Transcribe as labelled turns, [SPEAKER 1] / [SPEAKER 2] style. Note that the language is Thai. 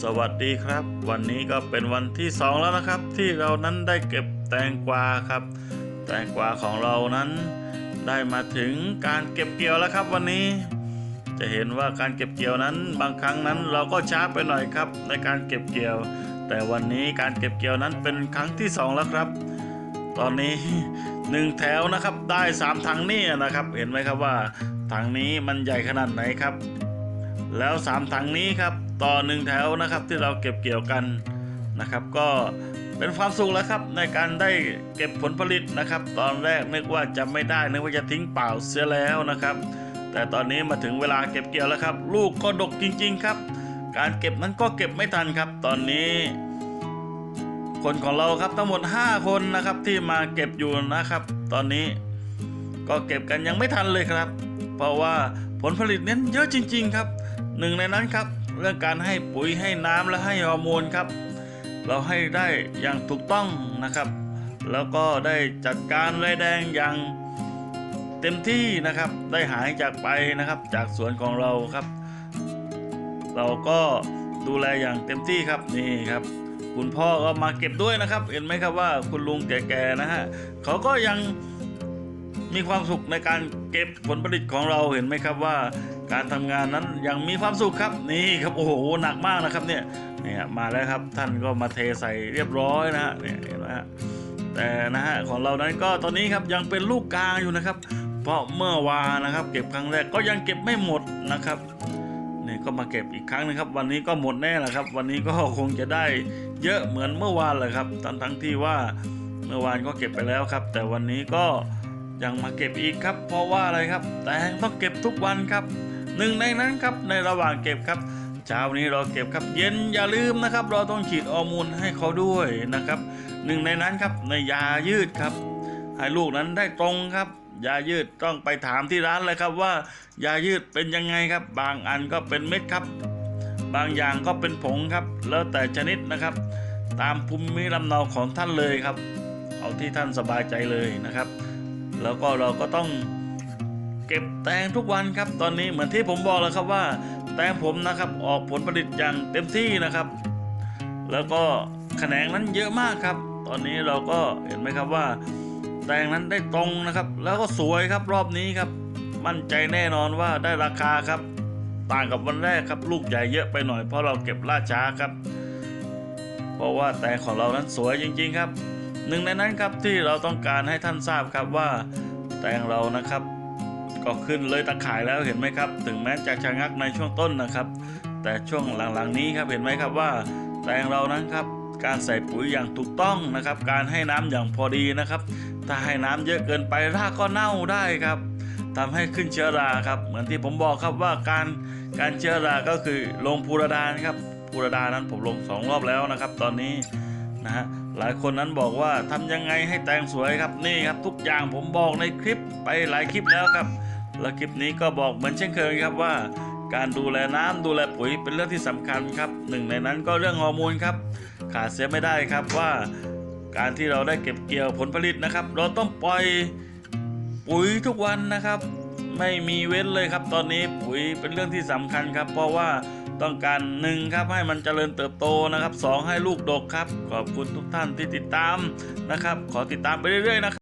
[SPEAKER 1] สวัสดีครับ วันนี้ก็เป็นวันที่สองแล้วนะครับ ที่เรานั้นได้เก็บแตงกวาครับ แตงกวาของเรานั้น ได้มาถึงการเก็บเกี่ยวแล้วครับวันนี้ จะเห็นว่าการเก็บเกี่ยวนั้นบางครั้งนั้นเราก็ช้าไปหน่อยครับ ในการเก็บเกี่ยว แต่วันนี้การเก็บเกี่ยวนั้นเป็นครั้งที่สองแล้วครับ ตอนนี้หนึ่งแถวนะครับได้สามถังนี่นะครับ เห็นไหมครับว่าถังนี้มันใหญ่ขนาดไหนครับ แล้วสามถังนี้ครับต่อหนึ่งแถวนะครับที่เราเก็บเกี่ยวกันนะครับ ก็เป็นความสุขแล้วครับในการได้เก็บผลผลิตนะครับ ตอนแรกนึกว่าจะไม่ได้นึกว่าจะทิ้งเปล่าเสียแล้วนะครับ แต่ตอนนี้มาถึงเวลาเก็บเกี่ยวแล้วครับ ลูกก็ดกจริง ๆ ครับ การเก็บนั้นก็เก็บไม่ทันครับ ตอนนี้ คนของเราครับทั้งหมด 5 คนนะครับที่มาเก็บอยู่นะครับ ตอนนี้ก็เก็บกันยังไม่ทันเลยครับ เพราะว่าผลผลิตเน้นเยอะจริง ๆ ครับ หนึ่งในนั้นครับ เรื่องการให้ปุ๋ยให้น้ำและให้ฮอร์โมนครับ เราให้ได้อย่างถูกต้องนะครับ แล้วก็ได้จัดการไรแดงอย่างเต็มที่นะครับ ได้หายจากไปนะครับ จากสวนของเราครับ เราก็ดูแลอย่างเต็มที่ครับนี่ครับ คุณพ่อก็มาเก็บด้วยนะครับ เห็นไหมครับว่าคุณลุงแก่ๆนะฮะเขาก็ยัง มีความสุขในการเก็บผลผลิตของเราเห็นไหมครับว่าการทำงานนั้นยังมีความสุขครับนี่ครับโอ้โหหนักมากนะครับเนี่ยเนี่ยมาแล้วครับท่านก็มาเทใส่เรียบร้อยนะฮะเนี่ยเห็นไหมฮะแต่นะฮะของเรานั้นก็ตอนนี้ครับยังเป็นลูกกลางอยู่นะครับ เพราะเมื่อวานนะครับ เก็บครั้งแรกก็ยังเก็บไม่หมดนะครับนี่ก็มาเก็บอีกครั้งนะครับ วันนี้ก็หมดแน่แหละครับ วันนี้ก็คงจะได้เยอะเหมือนเมื่อวานเลยครับทั้งทั้งที่ว่าเมื่อวานก็เก็บไปแล้วครับ แต่วันนี้ก็ ยังมาเก็บอีกครับ เพราะว่าอะไรครับ แตงต้องเก็บทุกวันครับหนึ่งในนั้นครับในระหว่างเก็บครับเช้านี้เราเก็บครับ เย็นอย่าลืมนะครับ เราต้องฉีดฮอร์โมนให้เขาด้วยนะครับหนึ่งในนั้นครับในยายืดครับ ให้ลูกนั้นได้ตรงครับยายืดต้องไปถามที่ร้านเลยครับว่ายายืดเป็นยังไงครับ บางอันก็เป็นเม็ดครับ บางอย่างก็เป็นผงครับ แล้วแต่ชนิดนะครับ ตามภูมิลำเนาของท่านเลยครับ เอาที่ท่านสบายใจเลยนะครับ แล้วก็เราก็ต้องเก็บแตงทุกวันครับ ตอนนี้เหมือนที่ผมบอกแล้วครับว่า แตงผมนะครับออกผลผลิตอย่างเต็มที่นะครับ แล้วก็แขนงนั้นเยอะมากครับ ตอนนี้เราก็เห็นไหมครับว่า แตงนั้นได้ตรงนะครับ แล้วก็สวยครับรอบนี้ครับ มั่นใจแน่นอนว่าได้ราคาครับ ต่างกับวันแรกครับ ลูกใหญ่เยอะไปหน่อยเพราะเราเก็บล่าช้าครับ เพราะว่าแตงของเรานั้นสวยจริง ๆ ครับ หนึ่งในนั้นครับที่เราต้องการให้ท่านทราบครับว่าแตงเรานะครับ ก็ขึ้นเลยตะข่ายแล้วเห็นไหมครับ ถึงแม้จะชะงักในช่วงต้นนะครับ แต่ช่วงหลังๆนี้ครับเห็นไหมครับว่า แตงเรานั้นครับการใส่ปุ๋ยอย่างถูกต้องนะครับ การให้น้ำอย่างพอดีนะครับ ถ้าให้น้ำเยอะเกินไปรากก็เน่าได้ครับทำให้ขึ้นเชื้อราครับ เหมือนที่ผมบอกครับว่าการการเชื้อราก็คือลงพูรดานครับพูรดานั้นผมลงสองรอบแล้วนะครับ ตอนนี้ นะฮะหลายคนนั้นบอกว่าทำยังไงให้แตงสวยครับนี่ครับทุกอย่างผมบอกในคลิปไปหลายคลิปแล้วครับ และคลิปนี้ก็บอกเหมือนเช่นเคยครับว่า การดูแลน้ำดูแลปุ๋ยเป็นเรื่องที่สำคัญครับหนึ่งในนั้นก็เรื่องฮอร์โมนครับขาดเสียไม่ได้ครับว่า การที่เราได้เก็บเกี่ยวผลผลิตนะครับ เราต้องปล่อยปุ๋ยทุกวันนะครับ ไม่มีเว้นเลยครับ ตอนนี้ปุ๋ยเป็นเรื่องที่สำคัญครับ เพราะว่า ต้องการหนึ่งครับให้มันเจริญเติบโตนะครับสองให้ลูกดกครับ ขอบคุณทุกท่านที่ติดตามนะครับ ขอติดตามไปเรื่อยๆนะครับ